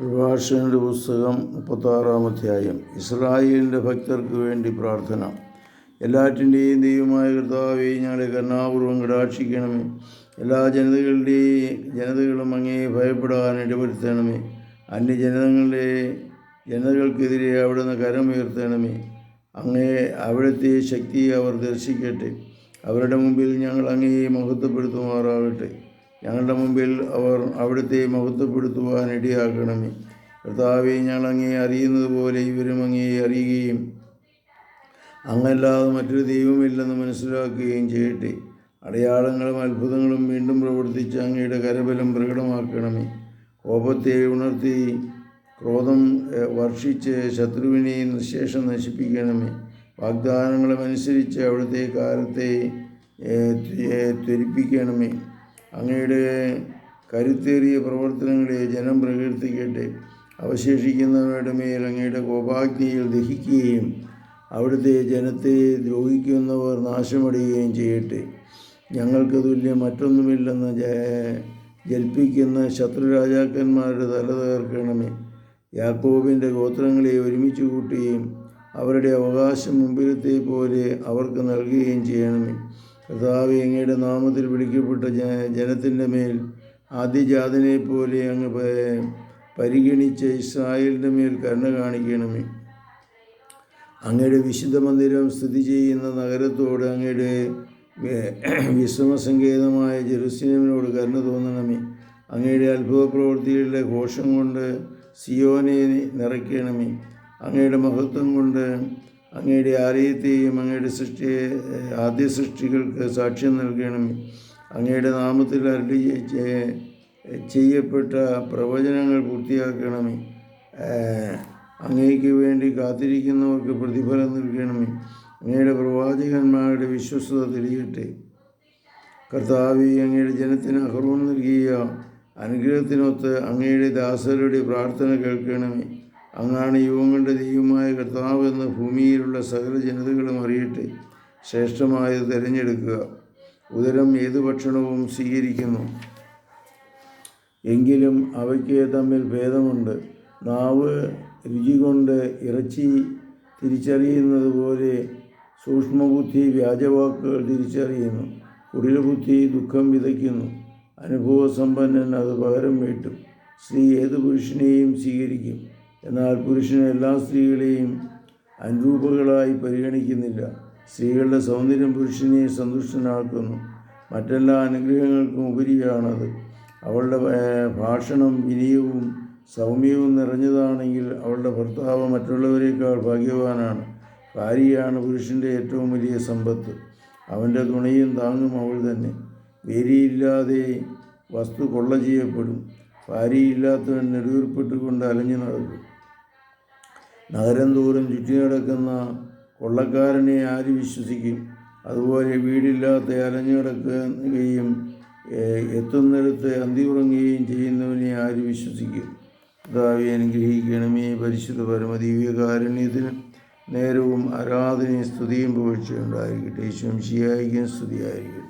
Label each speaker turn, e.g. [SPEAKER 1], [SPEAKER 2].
[SPEAKER 1] പ്രഭാഷകന്റെ പുസ്തകം മുപ്പത്താറാം അധ്യായം. ഇസ്രായേലിന്റെ ഭക്തർക്ക് വേണ്ടി പ്രാർത്ഥന. എല്ലാറ്റിന്റെയും ദൈവമായ കർത്താവേ ഞങ്ങളെ കരുണാപൂർവം കടാക്ഷിക്കണമേ. എല്ലാ ജനതകളുടെയും ജനതകളും അങ്ങേ ഭയപ്പെടാൻ ഇടവരുത്തണമേ. അന്യജനതകളുടെ ജനതകൾക്കെതിരെ അവിടുന്ന് കരമുയർത്തണമേ. അങ്ങേ അവിടുത്തെ ശക്തിയെ അവർ ദർശിക്കട്ടെ. അവരുടെ മുമ്പിൽ ഞങ്ങൾ അങ്ങയെ മഹത്വപ്പെടുത്തുമാറാകട്ടെ. ഞങ്ങളുടെ മുമ്പിൽ അവർ അവിടുത്തെ മഹത്വപ്പെടുത്തുവാൻ ഇടയാക്കണമേ കർത്താവെ ഞങ്ങൾ അങ്ങേ അറിയുന്നത് പോലെ ഇവരും അങ്ങേ അറിയുകയും അങ്ങല്ലാതെ മറ്റൊരു ദൈവമില്ലെന്ന് മനസ്സിലാക്കുകയും ചെയ്യട്ടെ. അടയാളങ്ങളും അത്ഭുതങ്ങളും വീണ്ടും പ്രവർത്തിച്ച് അങ്ങയുടെ കരബലം പ്രകടമാക്കണമേ. കോപത്തെ ഉണർത്തി ക്രോധം വർഷിച്ച് ശത്രുവിനെ നിശേഷം നശിപ്പിക്കണമേ. വാഗ്ദാനങ്ങളും അനുസരിച്ച് അവിടുത്തെ കാലത്തെ ത്വരിപ്പിക്കണമേ. അങ്ങയുടെ കരുത്തേറിയ പ്രവർത്തനങ്ങളെ ജനം പ്രകീർത്തിക്കട്ടെ. അവശേഷിക്കുന്നവരുടെ മേൽ അങ്ങയുടെ കോപാഗ്നിയിൽ ദഹിക്കുകയും അവിടുത്തെ ജനത്തെ ദ്രോഹിക്കുന്നവർ നാശമടയുകയും ചെയ്യട്ടെ. ഞങ്ങൾക്ക് തുല്യം മറ്റൊന്നുമില്ലെന്ന് ജൽപ്പിക്കുന്ന ശത്രുരാജാക്കന്മാരുടെ തല തകർക്കണമേ. യാക്കോബിന്റെ ഗോത്രങ്ങളെ ഒരുമിച്ച് കൂട്ടുകയും അവരുടെ അവകാശം മുമ്പിലത്തെ പോലെ അവർക്ക് നൽകുകയും ചെയ്യണമേ. കർത്താവെ അങ്ങയുടെ നാമത്തിൽ വിളിക്കപ്പെട്ട ജനത്തിന്റെ മേൽ ആദ്യജാതനെ പോലെ അങ്ങ് പരിഗണിച്ച ഇസ്രായേലിന്റെ മേൽ കരുണ കാണിക്കണമേ. അങ്ങയുടെ വിശുദ്ധ മന്ദിരം സ്ഥിതി ചെയ്യുന്ന നഗരത്തോട് അങ്ങയുടെ വിശ്രമസങ്കേതമായ ജെറുസലേമിനോട് കരുണ തോന്നണമേ. അങ്ങയുടെ അത്ഭുത പ്രവൃത്തികളുടെ ഘോഷം കൊണ്ട് സിയോനെ നിറയ്ക്കണമേ. അങ്ങയുടെ മഹത്വം കൊണ്ട് അങ്ങയുടെ ആലയത്തെയും അങ്ങയുടെ സൃഷ്ടിയെ ആദ്യ സൃഷ്ടികൾക്ക് സാക്ഷ്യം നൽകണമേ. അങ്ങയുടെ നാമത്തിൽ അരളി ചെയ്യപ്പെട്ട പ്രവചനങ്ങൾ പൂർത്തിയാക്കണമേ. അങ്ങേക്ക് വേണ്ടി കാത്തിരിക്കുന്നവർക്ക് പ്രതിഫലം നൽകണമേ. അങ്ങയുടെ പ്രവാചകന്മാരുടെ വിശ്വസ്തത തെളിയട്ടെ. കർത്താവി അങ്ങയുടെ ജനത്തിന് അഹർവം നൽകിയ അനുഗ്രഹത്തിനൊത്ത് അങ്ങയുടെ ദാസരുടെ പ്രാർത്ഥന കേൾക്കണമേ. അങ്ങാണ് യുവങ്ങളുടെ ദൈവമായ കർത്താവ് എന്ന് ഭൂമിയിലുള്ള സകല ജനതകളും അറിയട്ടെ. ശ്രേഷ്ഠമായത് തിരഞ്ഞെടുക്കുക. ഉദരം ഏതു ഭക്ഷണവും സ്വീകരിക്കുന്നു. എങ്കിലും അവയ്ക്ക് തമ്മിൽ ഭേദമുണ്ട്. നാവ് രുചി കൊണ്ട് ഇറച്ചി തിരിച്ചറിയുന്നത് പോലെ സൂക്ഷ്മബുദ്ധി വ്യാജവാക്കുകൾ തിരിച്ചറിയുന്നു. കുടിലബുദ്ധി ദുഃഖം വിതയ്ക്കുന്നു. അനുഭവസമ്പന്നൻ അത് പകരം വീട്ടും. സ്ത്രീ ഏത് പുരുഷനെയും സ്വീകരിക്കും. എന്നാൽ പുരുഷൻ എല്ലാ സ്ത്രീകളെയും അനുരൂപകളായി പരിഗണിക്കുന്നില്ല. സ്ത്രീകളുടെ സൗന്ദര്യം പുരുഷനെ സന്തുഷ്ടനാക്കുന്നു. മറ്റെല്ലാ അനുഗ്രഹങ്ങൾക്കും ഉപരിയാണത്. അവളുടെ ഭാഷണം വിനയവും സൗമ്യവും നിറഞ്ഞതാണെങ്കിൽ അവളുടെ ഭർത്താവ് മറ്റുള്ളവരെക്കാൾ ഭാഗ്യവാനാണ്. ഭാര്യയാണ് പുരുഷന്റെ ഏറ്റവും വലിയ സമ്പത്ത്. അവന്റെ തുണയും താങ്ങും അവൾ തന്നെ. വേരിയില്ലാതെ വസ്തു കൊള്ള ചെയ്യപ്പെടും. ഭാര്യയില്ലാത്തവൻ നെടുവീർപ്പെട്ടുകൊണ്ട് അലഞ്ഞു നടക്കും നഗരം തോറും ചുറ്റി നടക്കുന്ന കൊള്ളക്കാരനെ ആര് വിശ്വസിക്കും? അതുപോലെ വീടില്ലാത്ത അലഞ്ഞു നടക്കുകയും എത്തുന്നിടത്ത് അന്തി ഉറങ്ങുകയും ചെയ്യുന്നവനെ ആര് വിശ്വസിക്കും? കർത്താവെ അനുഗ്രഹിക്കണമേ പരിശുദ്ധ പരമദീവ്യകാരുണ്യത്തിന് നേരവും ആരാധനയും സ്തുതിയും പുകഴ്ചയുണ്ടായിരിക്കട്ടെ ശംശിയായിരിക്കും സ്തുതിയായിരിക്കും